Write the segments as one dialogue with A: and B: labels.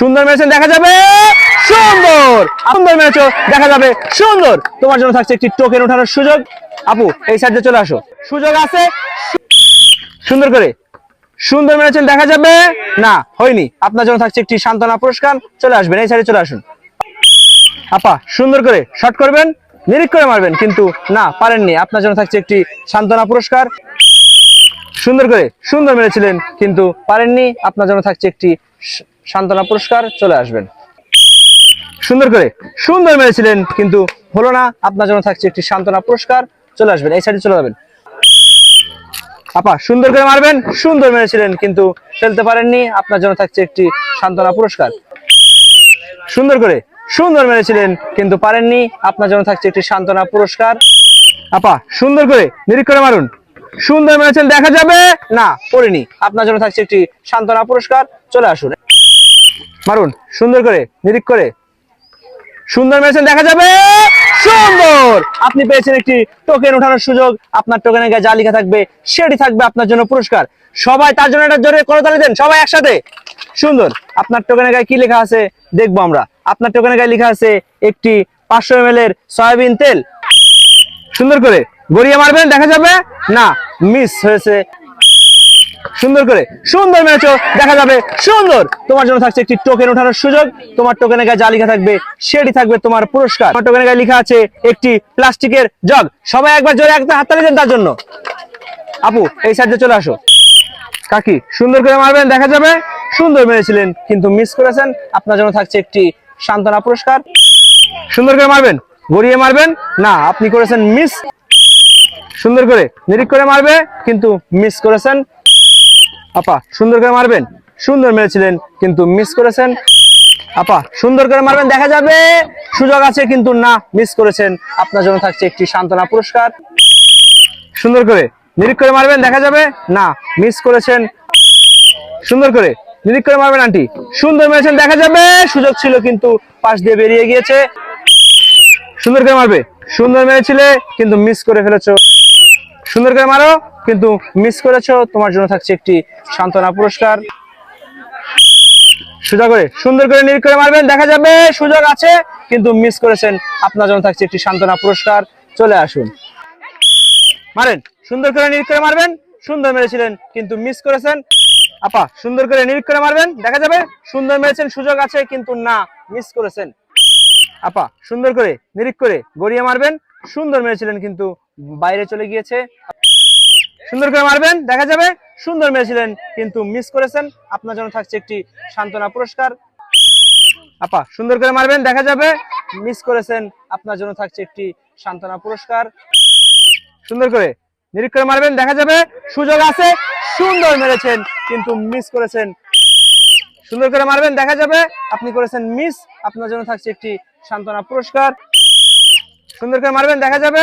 A: সুন্দর মেরেছেন দেখা যাবে সুন্দর। সুন্দর মেরেছো দেখা যাবে সুন্দর। তোমার জন্য থাকছে একটি টোকেন ওঠানোর সুযোগ। আপু, এই সাইডে চলে আসো। সুযোগ আছে? সুন্দর করে। সুন্দর মেরেছেন দেখা যাবে? না, হয়নি। আপনার জন্য থাকছে একটি সান্ত্বনা পুরস্কার। চলে আসবেন, এই সাইডে চলে আসুন। আপা, সুন্দর করে শট করবেন নিরিক করে মারবেন, কিন্তু না, পারেননি। আপনার জন্য থাকছে একটি সান্ত্বনা পুরস্কার। সুন্দর করে, সুন্দর মেরেছিলেন, কিন্তু পারেননি। আপনার জন্য থাকছে একটি সান্ত্বনা পুরস্কার চলে আসবেন। সুন্দর করে, সুন্দর মেরেছিলেন, কিন্তু হলো না। আপনার জন্য থাকছে একটি সান্ত্বনা পুরস্কার, চলে আসবেন, এই সাইডে চলে যাবেন। আপা, সুন্দর করে মারবেন, সুন্দর মেরেছিলেন, কিন্তু ফেলতে পারেননি। আপনার জন্য থাকছে একটি সান্ত্বনা পুরস্কার। সুন্দর করে, সুন্দর মেরেছিলেন, কিন্তু পারেননি। আপনার জন্য থাকছে একটি সান্ত্বনা পুরস্কার। আপা, সুন্দর করে নিরিক করে মারুন। সুন্দর মেরেছেন, দেখা যাবে? না, পড়িনি। আপনার জন্য থাকছে একটি সান্ত্বনা পুরস্কার, চলে আসুন। মারুন, সুন্দর করে নিরিক করে। সুন্দর মেরেছেন দেখা যাবে। সুন্দর। আপনি পেয়েছেন একটি টোকেন ওঠানোর সুযোগ। আপনার টোকেনের গায়ে যা লেখা থাকবে, সেটি থাকবে আপনার জন্য পুরস্কার। সবাই তার জন্য একটা জোরে করতালি দেন, সবাই একসাথে। সুন্দর। আপনার টোকেনের গায়ে কি লেখা আছে, দেখব আমরা। আপনার টোকেনের গায়ে লেখা আছে একটি পাঁচশো এম এর সয়াবিন তেল। সুন্দর করে গড়িয়ে মারবেন, দেখা যাবে? না মিস হয়েছে সুন্দর করে, সুন্দর মেরেছো দেখা যাবে, সুন্দর। তোমার জন্য থাকছে একটি টোকেন ওঠানোর সুযোগ। তোমার টোকেনের গায়ে যা লেখা থাকবে, সেটি থাকবে তোমার পুরস্কার। তোমার টোকেনের গায়ে লেখা আছে একটি প্লাস্টিকের জগ। সবাই একবার জোরে একটা হাততালি দেন তার জন্য। আপু, এই সাইডে চলে আসো। কাকি, সুন্দর করে মারবেন, দেখা যাবে। সুন্দর মেরেছিলেন, কিন্তু মিস করেছেন। আপনার জন্য থাকছে একটি সান্ত্বনা পুরস্কার। সুন্দর করে মারবেন, গড়িয়ে মারবেন। না, আপনি করেছেন মিস সুন্দর করে নিরিক করে মারবে, কিন্তু মিস করেছেন। আপা, সুন্দর করে মারবেন। সুন্দর মেরেছিলেন, কিন্তু মিস করেছেন। আপা, সুন্দর করে মারবেন, দেখা যাবে। সুযোগ আছে, কিন্তু না মিস করেছেন। আপনার জন্য থাকছে একটি সান্ত্বনা পুরস্কার। সুন্দর করে নিরিক করে মারবেন, দেখা যাবে। না মিস করেছেন। সুন্দর করে নিরিক করে মারবেন, আন্টি। সুন্দর মেরেছেন, দেখা যাবে। সুযোগ ছিল, কিন্তু পাশ দিয়ে বেরিয়ে গিয়েছে। সুন্দর করে মারবে। সুন্দর মেরেছিলে, কিন্তু মিস করে ফেলেছো। সুন্দর করে মারো, কিন্তু মিস করেছ, তোমার জন্য থাকছে একটি সান্ত্বনা পুরস্কার। সোজা করে, সুন্দর করে নিরিক করে মারবেন, দেখা যাবে, সুযোগ আছে, কিন্তু মিস করেছেন, আপনার জন্য থাকছে একটি সান্ত্বনা পুরস্কার। চলে আসুন। মারেন, সুন্দর করে নিরিক করে মারবেন, সুন্দর মেরেছিলেন, কিন্তু মিস করেছেন। আপা, সুন্দর করে নিরিক করে মারবেন, দেখা যাবে, সুন্দর মেরেছেন, সুযোগ আছে, কিন্তু না মিস করেছেন। আপা, সুন্দর করে নিরিক করে গড়িয়ে মারবেন, সুন্দর মেরেছিলেন, কিন্তু বাইরে চলে গিয়েছে। সুন্দর করে মারবেন, দেখা যাবে। সুন্দর মেরেছিলেন, কিন্তু মিস করেছেন। আপনার জন্য থাকছে একটি সান্ত্বনা পুরস্কার। আপা, সুন্দর করে মারবেন, দেখা যাবে। মিস করেছেন, আপনার জন্য থাকছে একটি সান্ত্বনা পুরস্কার। সুন্দর করে, নিরীক্ষ করে মারবেন, দেখা যাবে। সুযোগ আছে, সুন্দর মেরেছেন, কিন্তু মিস করেছেন। সুন্দর করে মারবেন, দেখা যাবে। আপনি করেছেন মিস আপনার জন্য থাকছে একটি সান্ত্বনা পুরস্কার। সুন্দর করে মারবেন, দেখা যাবে।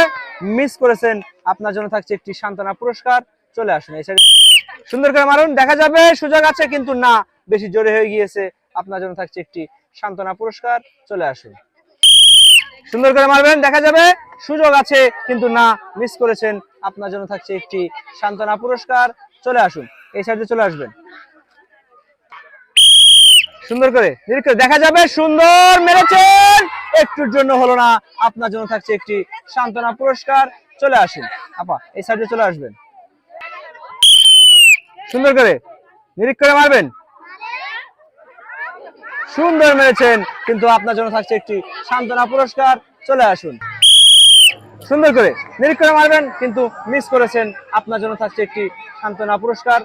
A: মিস করেছেন, আপনার জন্য থাকছে একটি সান্ত্বনা পুরস্কার। চলে আসুন, এই এ। সুন্দর করে মারুন, দেখা যাবে, সুযোগ আছে, কিন্তু না, বেশি জোরে হয়ে গিয়েছে। আপনার জন্য থাকছে একটি সান্ত্বনা পুরস্কার। চলে আসুন। সুন্দর করে মারবেন, দেখা যাবে, সুযোগ আছে, কিন্তু না মিস করেছেন, আপনার জন্য থাকছে একটি সান্ত্বনা পুরস্কার। চলে আসুন, এই সাইডে চলে আসবেন। সুন্দর করে দেখা যাবে, সুন্দর, মেরেছেন। একটুর জন্য হলো না। আপনার জন্য থাকছে একটি সান্ত্বনা পুরস্কার। চলে আসুন। আপা, এই সাইডে চলে আসবেন। সুন্দর করে নিরিক করে মারবেন। সুন্দর মেরেছেন, কিন্তু আপনার জন্য থাকছে একটি সান্ত্বনা পুরস্কার। চলে আসুন। সুন্দর করে নিরীক্ষণ মারবেন, কিন্তু মিস করেছেন। আপনার জন্য থাকছে একটি সান্ত্বনা পুরস্কার।